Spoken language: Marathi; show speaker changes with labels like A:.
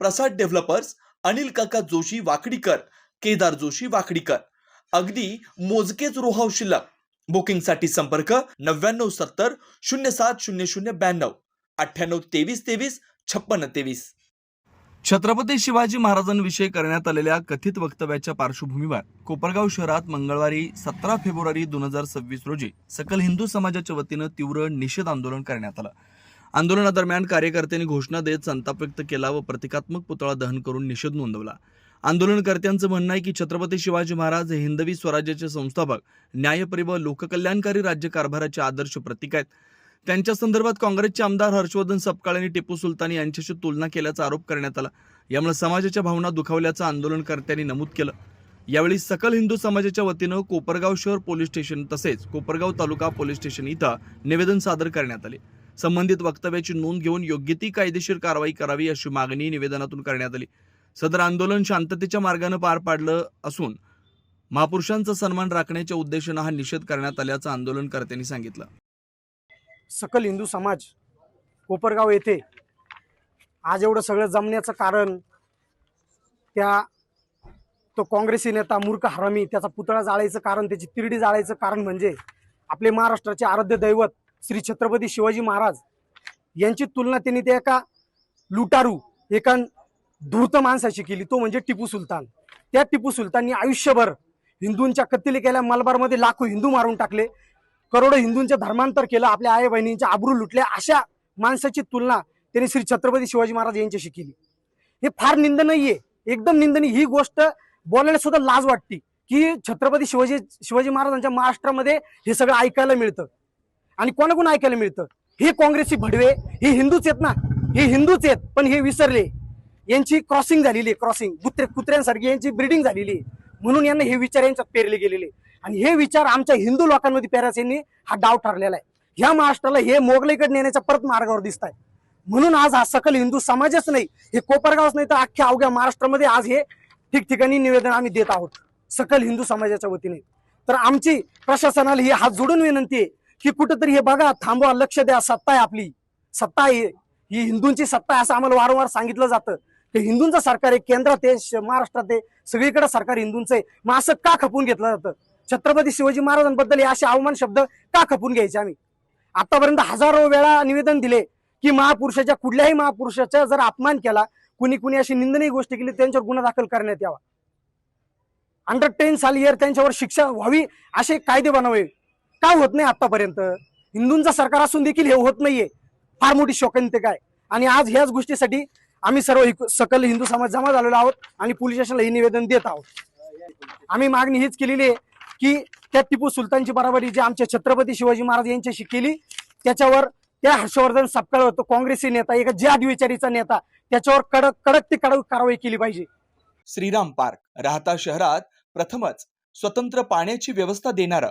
A: प्रसाद डेव्हलपर्स अनिल काका जोशी वाकडीकर केदार जोशी वाकडीकर. अगदी मोजकेच रोहाव शिल्लक. बुकिंगसाठी संपर्क नव्याण्णव सत्तर शून्य सात शून्य शून्य ब्याण्णव. अठ्ठ्याण्णव तेवीस तेवीस छप्पन्न तेवीस.
B: छत्रपती शिवाजी महाराजांविषयी करण्यात आलेल्या कथित वक्तव्याच्या पार्श्वभूमीवर कोपरगाव शहरात मंगळवारी सतरा फेब्रुवारी दोन हजार सव्वीस रोजी सकल हिंदू समाजाच्या वतीनं तीव्र निषेध आंदोलन करण्यात आलं. आंदोलनादरम्यान कार्यकर्त्यांनी घोषणा देत संताप व्यक्त केला व प्रतिकात्मक पुतळा दहन करून निषेध नोंदवला. आंदोलनकर्त्यांचं म्हणणं आहे की छत्रपती शिवाजी महाराज हे हिंदवी स्वराज्याचे संस्थापक न्यायप्रिय व लोककल्याणकारी राज्यकारभाराचे आदर्श प्रतीक आहेत. त्यांच्या संदर्भात काँग्रेसचे आमदार हर्षवर्धन सपकाळ आणि टिपू सुलतान यांच्याशी तुलना केल्याचा आरोप करण्यात आला. यामुळे समाजाच्या भावना दुखावल्याचं आंदोलनकर्त्यांनी नमूद केलं. यावेळी सकल हिंदू समाजाच्या वतीनं कोपरगाव शहर पोलीस स्टेशन तसेच कोपरगाव तालुका पोलीस स्टेशन इथं निवेदन सादर करण्यात आले. संबंधित वक्तव्याची नोंद घेऊन योग्य ती कायदेशीर कारवाई करावी अशी मागणी निवेदनातून करण्यात आली. सदर आंदोलन शांततेच्या मार्गानं पार पाडलं असून महापुरुषांचा सन्मान राखण्याच्या उद्देशानं हा निषेध करण्यात आल्याचं आंदोलनकर्त्यांनी सांगितलं.
C: सकल हिंदू समाज कोपरगाव येथे आज एवढं सगळं जमण्याचं कारण त्या तो काँग्रेसी नेता मूर्ख हरामी त्याचा पुतळा जाळायचं कारण त्याची तिरडी जाळायचं कारण म्हणजे आपले महाराष्ट्राचे आराध्य दैवत श्री छत्रपती शिवाजी महाराज यांची तुलना त्यांनी त्या एका लुटारू एका धूर्त माणसाशी केली. तो म्हणजे टिपू सुलतान. त्या टिपू सुलताननी आयुष्यभर हिंदूंच्या कत्तली केल्या मलबारमध्ये लाखो हिंदू मारून टाकले करोडो हिंदूंचे धर्मांतर केलं आपल्या आई बहिणींच्या आबरू लुटल्या अशा माणसाची तुलना त्यांनी श्री छत्रपती शिवाजी महाराज यांच्याशी केली. हे फार निंदनीय एकदम निंदनीय. ही गोष्ट बोलायला सुद्धा लाज वाटते की छत्रपती शिवाजी शिवाजी महाराजांच्या महाराष्ट्रामध्ये हे सगळं ऐकायला मिळतं. आणि कोणाकोण ऐकायला मिळतं? हे काँग्रेसची भडवे हे हिंदूच आहेत ना? हे हिंदूच आहेत पण हे विसरले. यांची क्रॉसिंग झालेली आहे क्रॉसिंग. कुत्रे कुत्र्यांसारखी यांची ब्रिडिंग झालेली आहे. म्हणून यांना हे विचार यांच्यात पेरले गेलेले आणि हे विचार आमच्या हिंदू लोकांमध्ये पेरायचे यांनी हा डाव ठरलेला आहे. ह्या महाराष्ट्राला हे मोगलाईकडे नेण्याच्या परत मार्गावर दिसत आहे. म्हणून आज हा सकल हिंदू समाजच नाही हे कोपरगावच नाही तर अख्ख्या अवघ्या महाराष्ट्रामध्ये आज हे ठिकठिकाणी निवेदन आम्ही देत आहोत. सकल हिंदू समाजाच्या वतीने. तर आमची प्रशासनाला ही हात जोडून विनंती आहे की कुठंतरी हे बघा थांबवा लक्ष द्या सत्ता आहे आपली. सत्ता आहे ही हिंदूंची सत्ता आहे असं आम्हाला वारंवार सांगितलं जातं. ते हिंदूंचं सरकार आहे केंद्रात आहे महाराष्ट्रात आहे सगळीकडे सरकार हिंदूंचं आहे. मग असं का खपून घेतलं जातं? छत्रपती शिवाजी महाराजांबद्दल हे असे अवमान शब्द का खपून घ्यायचे आम्ही? आतापर्यंत हजारो वेळा निवेदन दिले की महापुरुषाच्या कुठल्याही महापुरुषाचा जर अपमान केला कुणी कुणी अशी निंदनीय गोष्टी केली त्यांच्यावर गुन्हा दाखल करण्यात यावा. अंडर टेन साल इयर त्यांच्यावर शिक्षा व्हावी असे कायदे बनवावे. का होत नाही आतापर्यंत? हिंदूंचं सरकार असून देखील हे होत नाहीये. फार मोठी शोकांत काय? आणि आज ह्याच गोष्टीसाठी आम्ही सर्व सकल हिंदू समाज जमा झालेलो आहोत आणि पोलीस स्टेशनला हे निवेदन देत आहोत. आम्ही मागणी हीच केलेली आहे की त्या टिपू सुलतानची बराबरी जी आमच्या छत्रपती शिवाजी महाराज यांच्याशी केली त्याच्यावर त्या हर्षवर्धन सापकाळ होतो. काँग्रेसी नेता एका ज्याद विचारीचा नेता त्याच्यावर कडक कडक ते कडक कारवाई केली पाहिजे.
A: श्रीराम पार्क राहता शहरात प्रथमच स्वतंत्र पाण्याची व्यवस्था देणारं